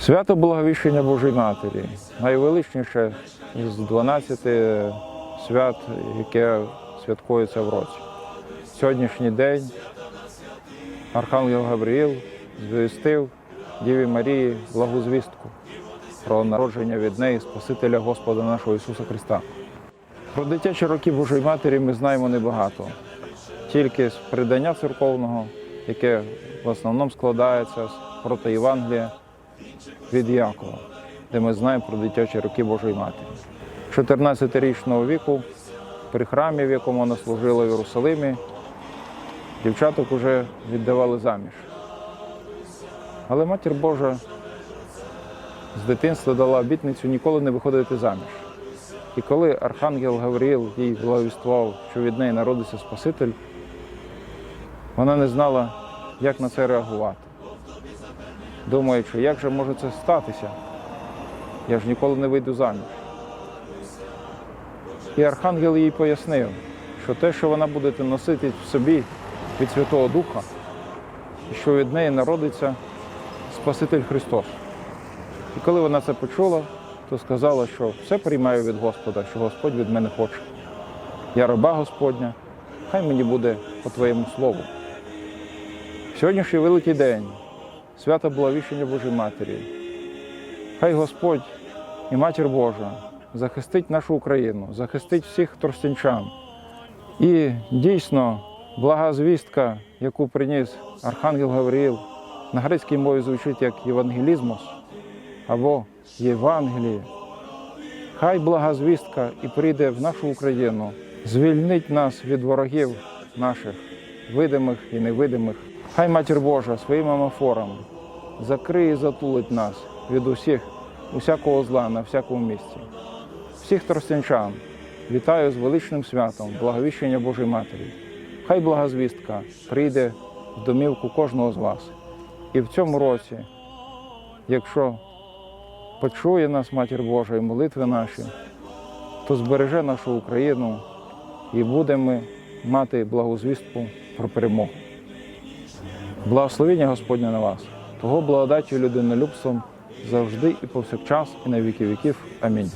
Свято Благовіщення Божої Матері найвеличніше з 12 свят, яке святкується в році. Сьогоднішній день Архангел Гавриїл звістив Діві Марії благу звістку про народження від неї Спасителя Господа нашого Ісуса Христа. Про дитячі роки Божої Матері ми знаємо небагато, тільки з придання церковного, яке в основному складається з проти Євангелія від Якова, де ми знаємо про дитячі роки Божої Матері. 14-річного віку при храмі, в якому вона служила в Єрусалимі, дівчаток вже віддавали заміж. Але Матір Божа з дитинства дала обітницю ніколи не виходити заміж. І коли Архангел Гавриїл їй благовіствував, що від неї народиться Спаситель, вона не знала, як на це реагувати. Думаючи, як же може це статися? Я ж ніколи не вийду заміж. І Архангел їй пояснив, що те, що вона буде носити в собі від Святого Духа, і що від неї народиться Спаситель Христос. І коли вона це почула, то сказала, що все приймаю від Господа, що Господь від мене хоче. Я раба Господня, хай мені буде по Твоєму слову. Сьогоднішній великий день, свято Благовіщення Божої Матері. Хай Господь і Матір Божа захистить нашу Україну, захистить всіх тростянчан. І дійсно блага звістка, яку приніс Архангел Гавриїл, на грецькій мові звучить як Євангелізмос або Євангеліє. Хай блага звістка і прийде в нашу Україну, звільнить нас від ворогів наших, видимих і невидимих. Хай Матір Божа своїм амафором закриє і затулить нас від усіх, усякого зла на всякому місці. Всіх тростянчан вітаю з величним святом, благовіщення Божої Матері. Хай блага звістка прийде в домівку кожного з вас. І в цьому році, якщо почує нас Матір Божа і молитви наші, то збереже нашу Україну і будемо мати благозвістку про перемогу. Благословення Господня на вас, того благодаттю людинолюбством завжди і повсякчас, і на віки віків. Амінь.